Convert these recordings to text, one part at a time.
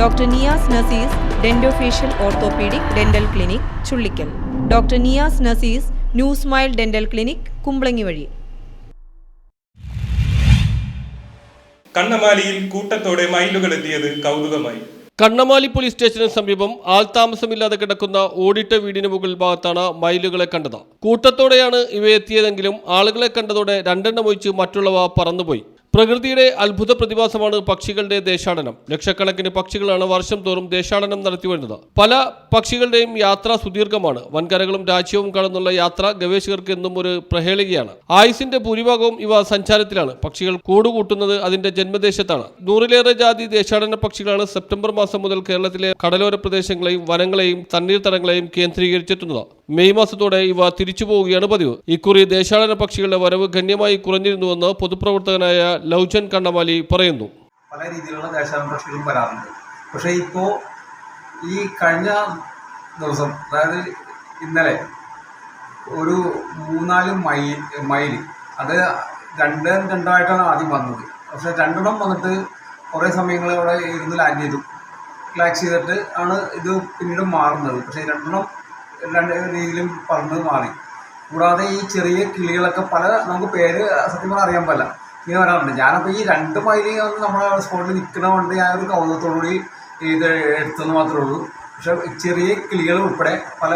Doctor Niyas Nazees dentofacial orthopaedic dental clinic Chullikkal. Doctor Niyas Nazees new smile dental clinic Kumbalangi വഴി. കണ്ണമാലിയിൽ കൂട്ടത്തോടെ മൈലുകൾ എത്തിയത് കൗതുകമായി. Kannamaly police സ്റ്റേഷന് സമീപം ആൾതാമസമില്ലാതെ കിടക്കുന്ന ഓടിട്ട വീടിന് മുകൾ ഭാഗത്താണ് മയിലുകളെ കണ്ടത്. കൂട്ടത്തോടെയാണ് ഇവയെത്തിയതെങ്കിലും ആളുകളെ കണ്ടതോടെ രണ്ടെണ്ണം ഒഴിച്ച് മറ്റുള്ളവ പറന്നുപോയി. പ്രകൃതിയുടെ അത്ഭുത പ്രതിഭാസമാണ് പക്ഷികളുടെ ദേശാടനം ലക്ഷക്കണക്കിന് പക്ഷികളാണ് വർഷം തോറും ദേശാടനം നടത്തിവരുന്നത് പല പക്ഷികളുടെയും യാത്ര സുദീർഘമാണ്. വൻകരകളും രാജ്യവും കടന്നുള്ള യാത്ര ഗവേഷകർക്ക് എന്നും ഒരു പ്രഹേളികയാണ്. ആയുസിന്റെ ഭൂരിഭാഗവും ഇവ സഞ്ചാരത്തിലാണ്. പക്ഷികൾ കൂടുകൂട്ടുന്നത് അതിന്റെ ജന്മദേശത്താണ്. നൂറിലേറെ ജാതി ദേശാടന പക്ഷികളാണ് സെപ്റ്റംബർ മാസം മുതൽ കേരളത്തിലെ കടലോര പ്രദേശങ്ങളെയും വനങ്ങളെയും തണ്ണീർത്തടങ്ങളെയും കേന്ദ്രീകരിച്ചെത്തുന്നത് മെയ് മാസത്തോടെ ഇവ തിരിച്ചു പോവുകയാണ് പതിവ്. ഇക്കുറി ദേശാടന പക്ഷികളുടെ വരവ് ഗണ്യമായി കുറഞ്ഞിരുന്നുവെന്ന് പൊതുപ്രവർത്തകനായ ലൗചൻ കണ്ണമാലി പറയുന്നു. പല രീതിയിലുള്ള പ്രശ്നങ്ങളും വരാറുണ്ട്. പക്ഷേ ഇപ്പോൾ ഈ കഴിഞ്ഞ ദിവസം അതായത് ഇന്നലെ ഒരു മൂന്നാൽ മൈൽ മൈൽ അത് രണ്ട് രണ്ടായിട്ടാണ് ആദ്യം വന്നത്. പക്ഷേ രണ്ടെണ്ണം വന്നിട്ട് കുറേ സമയങ്ങൾ അവിടെ ഇരുന്ന് ലാൻഡ് ചെയ്തു. റിലാക്സ് ചെയ്തിട്ട് ആണ് ഇത് പിന്നീട് മാറുന്നത്. പക്ഷേ രണ്ടെണ്ണം രണ്ട് രീതിയിലും പറഞ്ഞത് മാറി. കൂടാതെ ഈ ചെറിയ കിളികളൊക്കെ പല നമുക്ക് പേര് സത്യം പറഞ്ഞാൽ അറിയാൻ പറ്റില്ല ഇങ്ങനെ പറയാറുണ്ട്. ഞാനപ്പോൾ ഈ രണ്ട് മൈലി നമ്മുടെ സ്പോട്ടിൽ നിൽക്കുന്ന കൊണ്ട് ഞാൻ ഒരു കൗതുകത്തോടുകൂടി ഇത് എടുത്തെന്ന് മാത്രമേ ഉള്ളൂ. പക്ഷെ ചെറിയ കിളികൾ ഉൾപ്പെടെ പല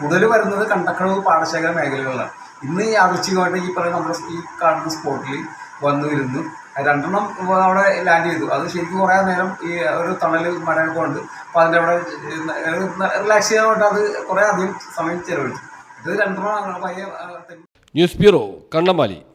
കൂടുതൽ വരുന്നത് കണ്ടക്കടവ് പാടശേഖര മേഖലകളിലാണ്. ഇന്ന് ആവശ്യമായിട്ട് ഈ പറയുന്ന നമ്മുടെ ഈ കാണുന്ന സ്പോട്ടിൽ വന്നു വരുന്നു രണ്ടെണ്ണം അവിടെ ലാൻഡ് ചെയ്തു. അത് ശരിക്കും കുറേ നേരം ഈ ഒരു തണൽ മരമൊക്കെ ഉണ്ട് അപ്പോൾ അതിന്റെ അവിടെ റിലാക്സ് ചെയ്യാൻ വേണ്ടി അത് കുറേ അധികം സമയം ചെലവഴിച്ചു. ഇത് രണ്ടെണ്ണം പയ്യെ ന്യൂസ് ബ്യൂറോ കണ്ണമാലി.